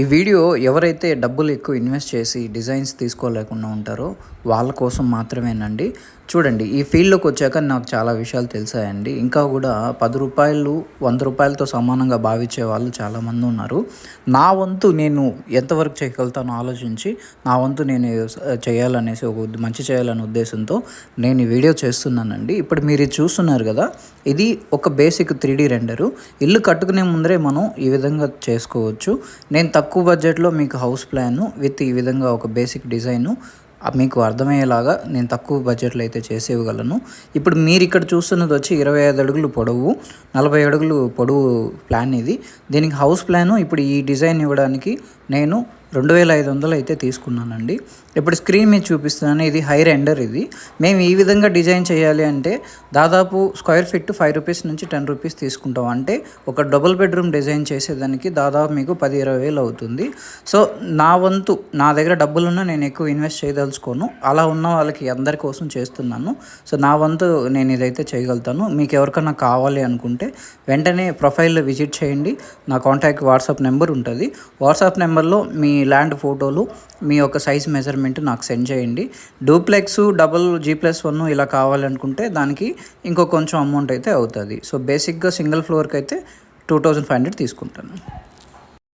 ఈ వీడియో ఎవరైతే డబ్బులు ఎక్కువ ఇన్వెస్ట్ చేసి డిజైన్స్ తీసుకోలేకుండా ఉంటారో వాళ్ళ కోసం మాత్రమేనండి. చూడండి ఈ ఫీల్డ్లోకి వచ్చాక నాకు చాలా విషయాలు తెలిసాయండి. ఇంకా కూడా పది రూపాయలు వంద రూపాయలతో సమానంగా భావించే వాళ్ళు చాలామంది ఉన్నారు. నా వంతు నేను ఎంతవరకు చేయగలుగుతానో ఆలోచించి నా వంతు నేను చేయాలనేసి ఒక మంచి చేయాలనే ఉద్దేశంతో నేను ఈ వీడియో చేస్తున్నానండి. ఇప్పుడు మీరు చూస్తున్నారు కదా ఇది ఒక బేసిక్ త్రీ డీ రెండరు. ఇల్లు కట్టుకునే ముందరే మనం ఈ విధంగా చేసుకోవచ్చు. నేను తక్కువ బడ్జెట్లో మీకు హౌస్ ప్లాన్ విత్ ఈ విధంగా ఒక బేసిక్ డిజైను మీకు అర్థమయ్యేలాగా నేను తక్కువ బడ్జెట్లో అయితే చేసేయగలను. ఇప్పుడు మీరు ఇక్కడ చూస్తున్నది వచ్చి ఇరవై ఐదు అడుగులు పొడవు నలభై అడుగులు పొడవు ప్లాన్ ఇది. దీనికి హౌస్ ప్లాను ఇప్పుడు ఈ డిజైన్ ఇవ్వడానికి నేను రెండు వేల ఐదు వందలు అయితే తీసుకున్నానండి. ఇప్పుడు స్క్రీన్ మీద చూపిస్తున్నాను ఇది హై రెండర్ ఇది. మేము ఈ విధంగా డిజైన్ చేయాలి అంటే దాదాపు స్క్వేర్ ఫీట్ ఫైవ్ రూపీస్ నుంచి టెన్ రూపీస్ తీసుకుంటాం. అంటే ఒక డబుల్ బెడ్రూమ్ డిజైన్ చేసేదానికి దాదాపు మీకు పది ఇరవై వేలు అవుతుంది. సో నా వంతు నా దగ్గర డబ్బులున్నా నేను ఎక్కువ ఇన్వెస్ట్ చేయదలుచుకోను. అలా ఉన్న వాళ్ళకి అందరి కోసం చేస్తున్నాను. సో నా వంతు నేను ఇదైతే చేయగలుగుతాను. మీకు ఎవరికైనా కావాలి అనుకుంటే వెంటనే ప్రొఫైల్లో విజిట్ చేయండి. నా కాంటాక్ట్ వాట్సాప్ నెంబర్ ఉంటుంది. వాట్సాప్ నెంబర్లో మీ ల్యాండ్ ఫోటోలు మీ యొక్క సైజ్ మెజర్మెంట్ నాకు సెండ్ చేయండి. Duplex double G plus one ఇలా కావాలనుకుంటే దానికి ఇంకో కొంచెం అమౌంట్ అయితే అవుతుంది. సో బేసిక్గా సింగిల్ ఫ్లోర్కి అయితే టూ థౌజండ్ ఫైవ్ హండ్రెడ్ తీసుకుంటాను.